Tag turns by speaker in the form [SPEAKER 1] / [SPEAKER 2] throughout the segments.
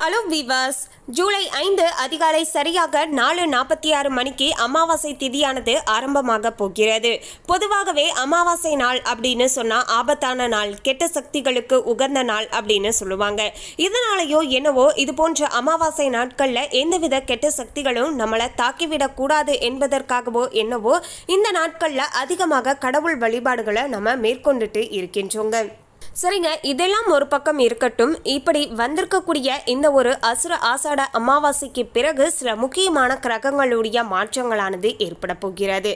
[SPEAKER 1] Hello விவாஸ் ஜூலை ஐந்து அதிகாலை சரியாக நாலு நாற்பத்தி ஆறு மணிக்கு அமாவாசை திதியானது ஆரம்பமாக போகிறது. பொதுவாகவே அமாவாசை நாள் அப்படின்னு சொன்னால் ஆபத்தான நாள் கெட்ட சக்திகளுக்கு உகந்த நாள் அப்படின்னு சொல்லுவாங்க. இதனாலேயோ என்னவோ இது போன்ற அமாவாசை நாட்களில் எந்தவித கெட்ட சக்திகளும் நம்மளை தாக்கிவிடக்கூடாது என்பதற்காகவோ என்னவோ இந்த நாட்களில் அதிகமாக கடவுள் வழிபாடுகளை நம்ம மேற்கொண்டுட்டு இருக்கின்றோங்க. சரிங்க இதெல்லாம் ஒரு பக்கம் இருக்கட்டும். இப்படி வந்திருக்கக்கூடிய இந்த ஒரு அசுர ஆசாட அமாவாசைக்கு பிறகு சில முக்கியமான கிரகங்களுடைய மாற்றங்களானது ஏற்பட போகிறது.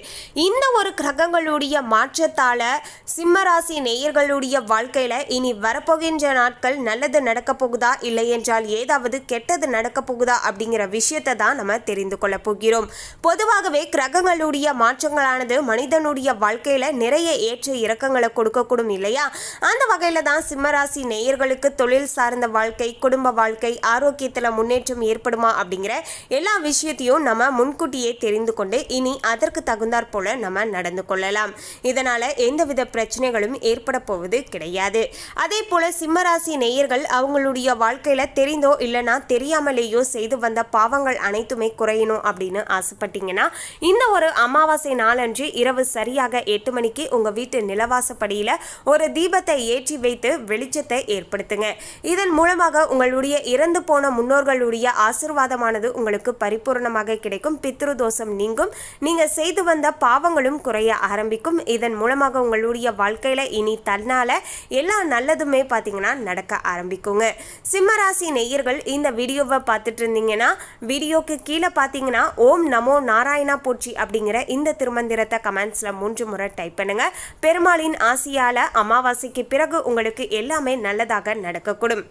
[SPEAKER 1] இந்த ஒரு கிரகங்களுடைய மாற்றத்தால் சிம்மராசி நேயர்களுடைய வாழ்க்கையில் இனி வரப்போகின்ற நாட்கள் நல்லது நடக்க போகுதா இல்லை என்றால் ஏதாவது கெட்டது நடக்க போகுதா அப்படிங்கிற விஷயத்தை தான் நம்ம தெரிந்து கொள்ள போகிறோம். பொதுவாகவே கிரகங்களுடைய மாற்றங்களானது மனிதனுடைய வாழ்க்கையில் நிறைய ஏற்ற இறக்கங்களை கொடுக்கக்கூடும் இல்லையா? அந்த வகையில் தான் சிம்மராசி நேயர்களுக்கு தொழில் சார்ந்த வாழ்க்கை குடும்ப வாழ்க்கை ஆரோக்கியத்தில் முன்னேற்றம் ஏற்படுமா அப்படிங்கிற எல்லா விஷயத்தையும் நம்ம முன்கூட்டியே தெரிந்து கொண்டு இனி அதற்கு தகுந்தாற் போல நம்ம நடந்து கொள்ளலாம். இதனால எந்தவித பிரச்சனைகளும் ஏற்பட போவது கிடையாது. அதே போல சிம்மராசி நேயர்கள் அவங்களுடைய வாழ்க்கையில தெரிந்தோ இல்லைனா தெரியாமலேயோ செய்து வந்த பாவங்கள் அனைத்துமே குறையணும் அப்படின்னு ஆசைப்பட்டீங்கன்னா இந்த ஒரு அமாவாசை நாளன்று இரவு சரியாக எட்டு மணிக்கு உங்க வீட்டு நிலவாசப்படியில ஒரு தீபத்தை ஏற்றி வைத்து வெளிச்சத்தை ஏற்படுத்துங்க. இதன் மூலமாக உங்களுடைய இறந்து போன முன்னோர்களுடைய ஆசிர்வாதமானது உங்களுக்கு பரிபூர்ணமாக கிடைக்கும். பித்ரு தோஷம் நீங்கும். நீங்க செய்து வந்த பாவங்களும் குறைய ஆரம்பிக்கும். இதன் மூலமாக உங்களுடைய வாழ்க்கையில இனி தன்னால எல்லா நல்லதுமே பார்த்தீங்கன்னா நடக்க ஆரம்பிக்குங்க. சிம்மராசி நெய்யர்கள் இந்த வீடியோவை பார்த்துட்டு இருந்தீங்கன்னா வீடியோக்கு கீழே பார்த்தீங்கன்னா ஓம் நமோ நாராயணா போற்றி அப்படிங்கிற இந்த திருமந்திரத்தை கமெண்ட்ஸ்ல மூன்று முறை டைப் பண்ணுங்க. பெருமாளின் ஆசியால அமாவாசைக்கு பிறகு உங்களுக்கு எல்லாமே நல்லதாக நடக்கக்கூடும்.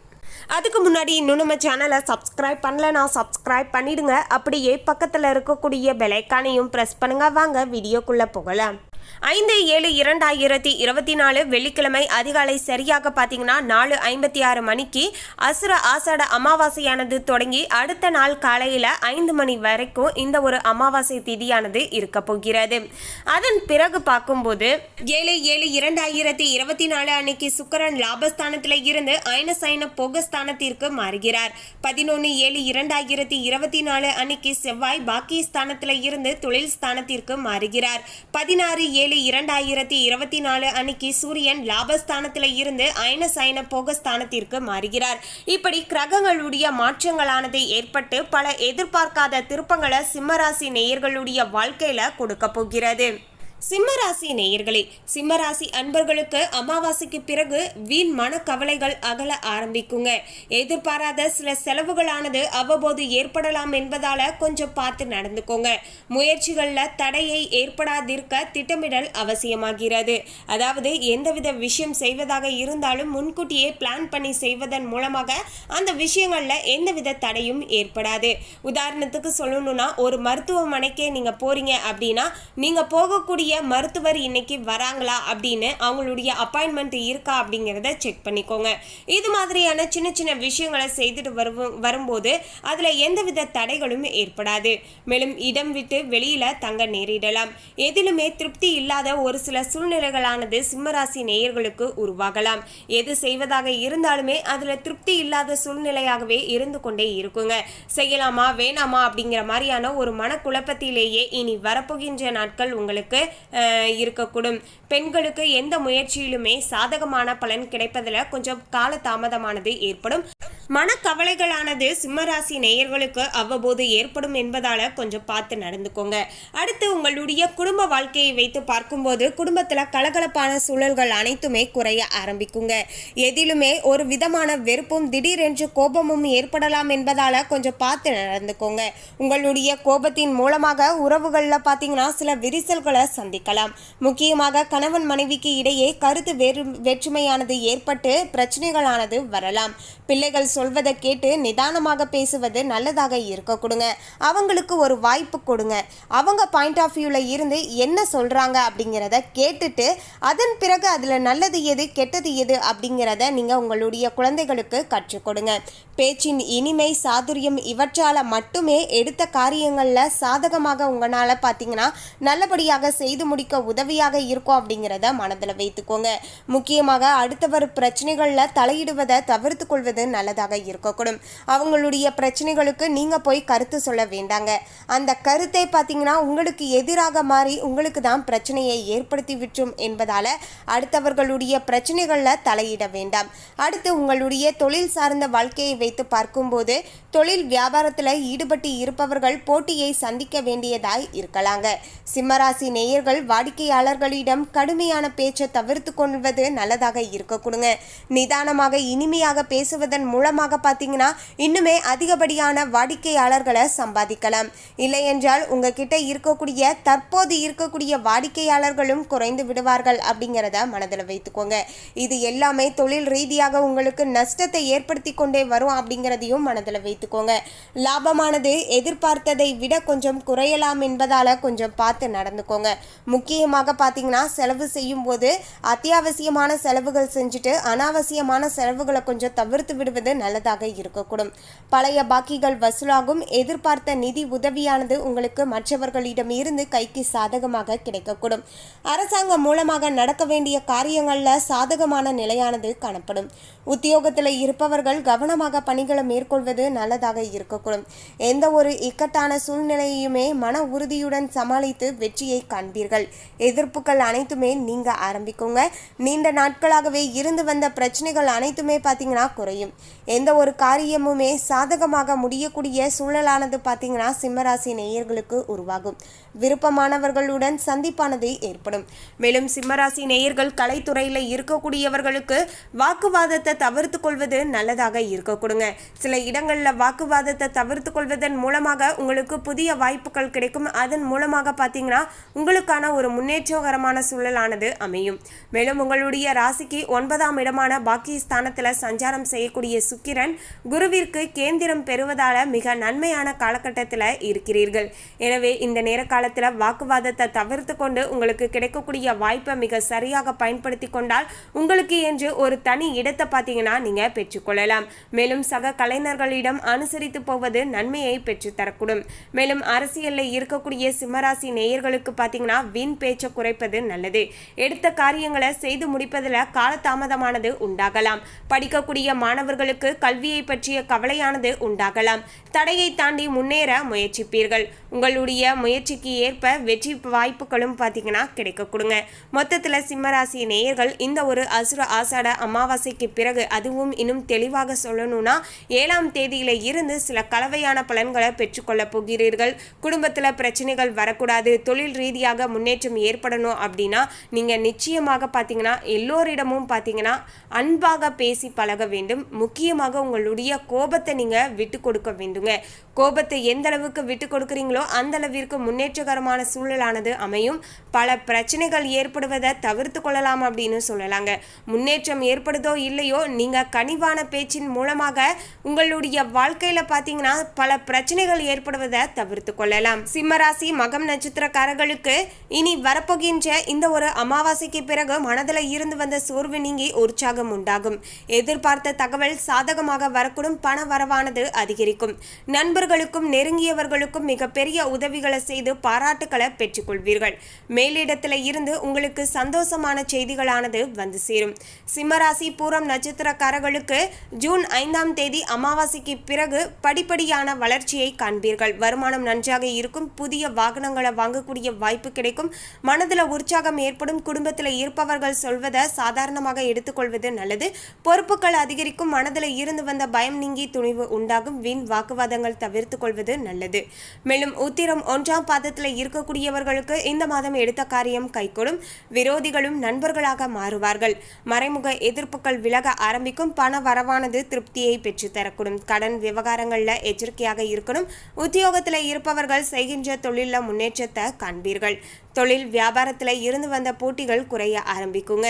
[SPEAKER 1] அதுக்கு முன்னாடி இன்னும் நம்ம சேனலை சப்ஸ்கிரைப் பண்ணலனா சப்ஸ்கிரைப் பண்ணிடுங்க. அப்படியே பக்கத்தில் இருக்கக்கூடிய பெலைக்கானையும் ப்ரெஸ் பண்ணுங்க. வாங்க வீடியோக்குள்ளே போகலாம். ஐந்து ஏழு இரண்டாயிரத்தி இருபத்தி நாலு வெள்ளிக்கிழமை அதிகாலை சரியாக பார்த்தீங்கன்னா நாலு ஐம்பத்தி ஆறு மணிக்கு அசுர ஆசாட அமாவாசையானது தொடங்கி அடுத்த நாள் காலையில் ஐந்து மணி வரைக்கும் இந்த ஒரு அமாவாசை திதியானது இருக்க போகிறது. அதன் பிறகு பார்க்கும்போது ஏழு ஏழு இரண்டாயிரத்தி இருபத்தி நாலு அன்னைக்கு சுக்கரன் லாபஸ்தானத்தில் இருந்து ஐன போகஸ்தானத்திற்கு மாறுகிறார். பதினொன்று ஏழு இரண்டாயிரத்தி இருபத்தி நாலு அன்னைக்கு செவ்வாய் பாக்கிய ஸ்தானத்தில் இருந்து தொழில் ஸ்தானத்திற்கு மாறுகிறார். பதினாறு ஏழு இரண்டாயிரத்தி இருபத்தி நாலு அன்னைக்கு சூரியன் லாபஸ்தானத்தில் இருந்து அயன சயன போகஸ்தானத்திற்கு மாறுகிறார். இப்படி கிரகங்களுடைய மாற்றங்களானது ஏற்பட்டு பல எதிர்பார்க்காத திருப்பங்களை சிம்மராசி நேயர்களுடைய வாழ்க்கையில கொடுக்க போகிறது. சிம்மராசி நேயர்களே சிம்மராசி அன்பர்களுக்கு அமாவாசைக்கு பிறகு வீண் மனக்கவலைகள் அகல ஆரம்பிக்குங்க. எதிர்பாராத சில செலவுகளானது அவ்வப்போது ஏற்படலாம் என்பதால கொஞ்சம் பார்த்து நடந்துக்கோங்க. முயற்சிகளில் தடையை ஏற்படாதிருக்க திட்டமிடல் அவசியமாகிறது. அதாவது எந்தவித விஷயம் செய்வதாக இருந்தாலும் முன்கூட்டியே பிளான் பண்ணி செய்வதன் மூலமாக அந்த விஷயங்களில் எந்தவித தடையும் ஏற்படாது. உதாரணத்துக்கு சொல்லணும்னா ஒரு மருத்துவமனைக்கே நீங்கள் போறீங்க அப்படின்னா நீங்கள் போகக்கூடிய மருத்துவர் இன்னைக்கு வராங்களா அப்படின்னு அவங்களுடைய அப்பாயின்மெண்ட் இருக்கா அப்படிங்கிறத செக் பண்ணிக்கோங்க. இது மாதிரியான சின்ன சின்ன விஷயங்களை செய்துட்டு வரும் வரும்போது அதில் எந்தவித தடைகளும் ஏற்படாது. மேலும் இடம் விட்டு வெளியில் தங்க நேரிடலாம். எதிலுமே திருப்தி இல்லாத ஒரு சில சூழ்நிலைகளானது சிம்மராசி நேயர்களுக்கு உருவாகலாம். எது செய்வதாக இருந்தாலுமே அதில் திருப்தி இல்லாத சூழ்நிலையாகவே இருந்து கொண்டே இருக்குங்க. செய்யலாமா வேணாமா அப்படிங்கிற மாதிரியான ஒரு மனக்குழப்பத்திலேயே இனி வரப்போகின்ற நாட்கள் உங்களுக்கு இருக்கக்கூடும். பெண்களுக்கு எந்த முயற்சியிலுமே சாதகமான பலன் கிடைப்பதில் கொஞ்சம் கால தாமதமானது ஏற்படும். மனக்கவலைகளானது சிம்மராசி நேயர்களுக்கு அவ்வப்போது ஏற்படும் என்பதால கொஞ்சம் பார்த்து நடந்துக்கோங்க. அடுத்து உங்களுடைய குடும்ப வாழ்க்கையை வைத்து பார்க்கும்போது குடும்பத்தில் கலகலப்பான சூழல்கள் அனைத்துமே குறைய ஆரம்பிக்குங்க. எதிலுமே ஒரு விதமான வெறுப்பும் திடீரென்று கோபமும் ஏற்படலாம் என்பதால கொஞ்சம் பார்த்து நடந்துக்கோங்க. உங்களுடைய கோபத்தின் மூலமாக உறவுகளில் பார்த்தீங்கன்னா சில விரிசல்களை சந்திக்கலாம். முக்கியமாக கணவன் மனைவிக்கு இடையே கருத்து வேறு வேற்றுமையானது ஏற்பட்டு பிரச்சனைகளானது வரலாம். பிள்ளைகள் சொல்வதை கேட்டு நிதானமாக பேசுவது நல்லதாக இருக்க கொடுங்க. அவங்களுக்கு ஒரு வாய்ப்பு கொடுங்க. அவங்க பாயிண்ட் ஆஃப் வியூவில் இருந்து என்ன சொல்கிறாங்க அப்படிங்கிறத கேட்டுட்டு அதன் பிறகு அதில் நல்லது எது கெட்டது எது அப்படிங்கிறத நீங்கள் உங்களுடைய குழந்தைகளுக்கு கற்றுக் கொடுங்க. பேச்சின் இனிமை சாதுரியம் இவற்றால் மட்டுமே எடுத்த காரியங்களில் சாதகமாக உங்களால் பார்த்தீங்கன்னா நல்லபடியாக செய்து செய்து முடிக்க உதவியாக இருக்கும் அப்படிங்கிறத மனதில் வைத்துக்கோங்க. முக்கியமாக அடுத்தவர் பிரச்சனைகளில் தலையிடுவதை தவிர்த்து கொள்வது நல்லதாக இருக்கக்கூடும். அவங்களுடைய பிரச்சனைகளுக்கு நீங்கள் போய் கருத்து சொல்ல வேண்டாங்க. அந்த கருத்தை பார்த்தீங்கன்னா உங்களுக்கு எதிராக மாறி உங்களுக்கு தான் பிரச்சனையை ஏற்படுத்தி விட்டுரும் என்பதால் அடுத்தவர்களுடைய பிரச்சனைகளில் தலையிட வேண்டாம். அடுத்து உங்களுடைய தொழில் சார்ந்த வாழ்க்கையை வைத்து பார்க்கும்போது தொழில் வியாபாரத்தில் ஈடுபட்டு இருப்பவர்கள் போட்டியை சந்திக்க வேண்டியதாய் இருக்கலாங்க. சிம்மராசி நேயர்கள் வாடிக்கையாளர்களிடம் கடுமையான பேச்சை தவிர்த்து கொள்வது நல்லதாக இருக்கக்கூடுங்க நிதானமாக இனிமையாக பேசுவதன் மூலமாக பார்த்தீங்கன்னா இன்னுமே அதிகப்படியான வாடிக்கையாளர்களை சம்பாதிக்கலாம். இல்லை என்றால் உங்ககிட்ட இருக்கக்கூடிய தற்போது இருக்கக்கூடிய வாடிக்கையாளர்களும் குறைந்து விடுவார்கள் அப்படிங்கிறத மனதில் வைத்துக்கோங்க. இது எல்லாமே தொழில் ரீதியாக உங்களுக்கு நஷ்டத்தை ஏற்படுத்தி கொண்டே வரும் அப்படிங்கிறதையும் மனதில் வைத்துக்கோங்க. லாபமானது எதிர்பார்த்ததை விட கொஞ்சம் குறையலாம் என்பதால் கொஞ்சம் பார்த்து நடந்துக்கோங்க. முக்கியமாக பார்த்தீங்கன்னா செலவு செய்யும் போது அத்தியாவசியமான செலவுகள் செஞ்சுட்டு அனாவசியமான செலவுகளை கொஞ்சம் தவிர்த்து விடுவது நல்லதாக இருக்கக்கூடும். பழைய பாக்கிகள் வசூலாகும். எதிர்பார்த்த நிதி உதவியானது உங்களுக்கு மற்றவர்களிடம் இருந்து கைக்கு சாதகமாக கிடைக்கக்கூடும். அரசாங்கம் மூலமாக நடக்க வேண்டிய காரியங்களில் சாதகமான நிலையானது காணப்படும். உத்தியோகத்தில் இருப்பவர்கள் கவனமாக பணிகளை மேற்கொள்வது நல்லதாக இருக்கக்கூடும். எந்த ஒரு இக்கட்டான சூழ்நிலையுமே மன உறுதியுடன் சமாளித்து வெற்றியை காண்பீர்கள். எதிர்ப்புகள் அனைத்துமே நீங்க ஆரம்பிக்குங்க. நீண்ட நாட்களாகவே இருந்து வந்த பிரச்சனைகள் அனைத்துமே பார்த்தீங்கன்னா குறையும். எந்த ஒரு காரியமுமே சாதகமாக முடியக்கூடிய சூழலானது பார்த்தீங்கன்னா சிம்மராசி நேயர்களுக்கு உருவாகும். விருப்பமானவர்களுடன் சந்திப்பானது ஏற்படும். மேலும் சிம்மராசி நேயர்கள் கலைத்துறையில் இருக்கக்கூடியவர்களுக்கு வாக்குவாதத்தை தவிர்த்து கொள்வது நல்லதாக இருக்கக்கூடுங்க சில இடங்களில் வாக்குவாதத்தை தவிர்த்து கொள்வதன் மூலமாக உங்களுக்கு புதிய வாய்ப்புகள் கிடைக்கும். அதன் மூலமாக பார்த்தீங்கன்னா உங்களுக்கான ஒரு முன்னேற்றகரமான சூழலானது அமையும். மேலும் உங்களுடைய ராசிக்கு ஒன்பதாம் இடமான பாக்கியஸ்தானத்தில் சஞ்சாரம் செய்யக்கூடிய சுக்கிரன் குருவிற்கு கேந்திரம் பெறுவதால மிக நன்மையான காலகட்டத்தில் இருக்கிறீர்கள். எனவே இந்த நேர காலத்தில் வாக்குவாதத்தை தவிர்த்து கொண்டு உங்களுக்கு கிடைக்கக்கூடிய வாய்ப்பை மிக சரியாக பயன்படுத்தி கொண்டால் உங்களுக்கு என்று ஒரு தனி இடத்தை பார்த்தீங்கன்னா நீங்கள் பெற்றுக்கொள்ளலாம் மேலும் சக கலைஞர்களிடம் அனுசரித்து போவது நன்மையை பெற்றுத்தரக்கூடும் மேலும் அரசியலில் இருக்கக்கூடிய சிம்மராசி நேயர்களுக்கு பார்த்தீங்கன்னா வீண் பேச்சை குறைப்பது நல்லது. எடுத்த காரியங்களை செய்து முடிப்பதில் காலதாமதமானது உண்டாகலாம். படிக்கக்கூடிய மாணவர்களுக்கு கல்வியை பற்றிய கவலையானது உண்டாகலாம். தடையை தாண்டி முன்னேற முயற்சிப்பீர்கள். உங்களுடைய முயற்சிக்கு ஏற்ப வெற்றி வாய்ப்புகளும் பார்த்தீங்கன்னா கிடைக்க கொடுங்க. மொத்தத்தில் சிம்மராசி நேயர்கள் இந்த ஒரு அசுர ஆசாட அமாவாசைக்கு பிறகு அதுவும் இன்னும் தெளிவாக சொல்லணும்னா ஏழாம் தேதியில இருந்து சில கலவையான பலன்களை பெற்றுக்கொள்ள போகிறீர்கள். குடும்பத்தில் பிரச்சனைகள் வரக்கூடாது. தொழில் ரீதியாக முன்னேற்றம் ஏற்படணும் அப்படின்னா நீங்கள் நிச்சயமாக பார்த்தீங்கன்னா எல்லோரிடமும் பார்த்தீங்கன்னா அன்பாக பேசி பழக வேண்டும். முக்கியமாக உங்களுடைய கோபத்தை நீங்கள் விட்டு கொடுக்க வேண்டுங்க. கோபத்தை எந்த அளவுக்கு விட்டு கொடுக்குறீங்களோ அந்த அளவிற்கு முன்னேற்றகரமான சூழலானது அமையும். பல பிரச்சனைகள் ஏற்படுவதை தவிர்த்து கொள்ளலாம் அப்படின்னு சொல்லலாங்க. முன்னேற்றம் ஏற்படுதோ இல்லையோ நீங்கள் கனிவான பேச்சின் மூலமாக உங்களுடைய வாழ்க்கையில் பார்த்தீங்கன்னா பல பிரச்சனைகள் ஏற்படுவதை தவிர்த்து கொள்ளலாம். சிம்மராசி மகம் நட்சத்திரக்காரர்களுக்கு இனி வரப்போகின்ற இந்த ஒரு அமாவாசைக்கு பிறகு மனதில் இருந்து வந்த சோர்வு நீங்கி உற்சாகம் உண்டாகும். எதிர்பார்த்த தகவல் சாதகமாக வரக்கூடும். பண வரவானது அதிகரிக்கும். நண்பர்களுக்கும் நெருங்கியவர்களுக்கும் மிகப்பெரிய உதவிகளை செய்து பாராட்டுக்களை பெற்றுக்கொள்வீர்கள். மேலிடத்தில் இருந்து உங்களுக்கு சந்தோஷமான செய்திகளானது வந்து சேரும். சிம்மராசி பூரம் நட்சத்திரக்காரர்களுக்கு ஜூன் ஐந்தாம் தேதி அமாவாசைக்கு பிறகு படிப்படியான வளர்ச்சியை காண்பீர்கள். வருமானம் நன்றாக இருக்கும் புதிய வாகனங்களை வாங்கக்கூடிய வாய்ப்பு கிடைக்கும். மனதில் உற்சாகம் ஏற்படும் குடும்பத்தில் இருப்பவர்கள் சொல்வதை சாதாரணமாக எடுத்துக்கொள்வது நல்லது. பொறுப்புகள் அதிகரிக்கும் மனதில் இருந்து வந்த பயம் நீங்கி துணிவு உண்டாகும். வீண் வாக்குவாதங்கள் தவிர தவிர்த்து கொள்வது நல்லது. மேலும் உத்திரம் ஒன்றாம் பாதத்தில் இருக்கக்கூடியவர்களுக்கு இந்த மாதம் எடுத்த காரியம் கைகூடும். விரோதிகளும் நண்பர்களாக மாறுவார்கள். மறைமுக எதிர்ப்புகள் விலக ஆரம்பிக்கும். பண வரவானது திருப்தியை பெற்று தரக்கூடும். கடன் விவகாரங்களில் எச்சரிக்கையாக இருக்கணும். உத்தியோகத்தில் இருப்பவர்கள் செய்கின்ற தொழிலில் முன்னேற்றத்தை காண்பீர்கள். தொழில் வியாபாரத்தில் இருந்து வந்த போட்டிகள் குறைய ஆரம்பிக்குங்க.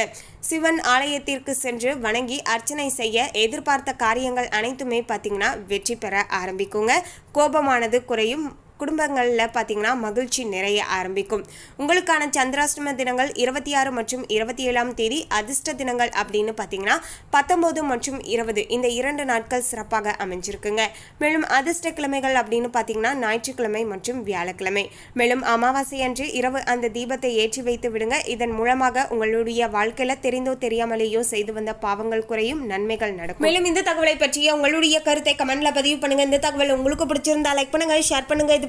[SPEAKER 1] சிவன் ஆலயத்திற்கு சென்று வணங்கி அர்ச்சனை செய்ய எதிர்பார்த்த காரியங்கள் அனைத்துமே பார்த்தீங்கன்னா வெற்றி பெற ஆரம்பிக்குங்க. கோபமானது குறையும். குடும்பங்களில் பார்த்தீங்கன்னா மகிழ்ச்சி நிறைய ஆரம்பிக்கும். உங்களுக்கான சந்திராஷ்டம தினங்கள் இருபத்தி ஆறு மற்றும் இருபத்தி ஏழாம் தேதி அதிர்ஷ்ட தினங்கள் அப்படின்னு பார்த்தீங்கன்னா பத்தொம்போது மற்றும் இருபது. இந்த இரண்டு நாட்கள் சிறப்பாக அமைஞ்சிருக்குங்க. மேலும் அதிர்ஷ்ட கிழமைகள் அப்படின்னு பார்த்தீங்கன்னா ஞாயிற்றுக்கிழமை மற்றும் வியாழக்கிழமை. மேலும் அமாவாசை அன்று இரவு அந்த தீபத்தை ஏற்றி வைத்து விடுங்க. இதன் மூலமாக உங்களுடைய வாழ்க்கையில தெரிந்தோ தெரியாமலேயோ செய்து வந்த பாவங்கள் குறையும் நன்மைகள் நடக்கும். மேலும் இந்த தகவலை பற்றிய உங்களுடைய கருத்தை கமெண்ட்ல பதிவு பண்ணுங்க. இந்த தகவல் உங்களுக்கு பிடிச்சிருந்தா லைக் பண்ணுங்க ஷேர் பண்ணுங்க. இது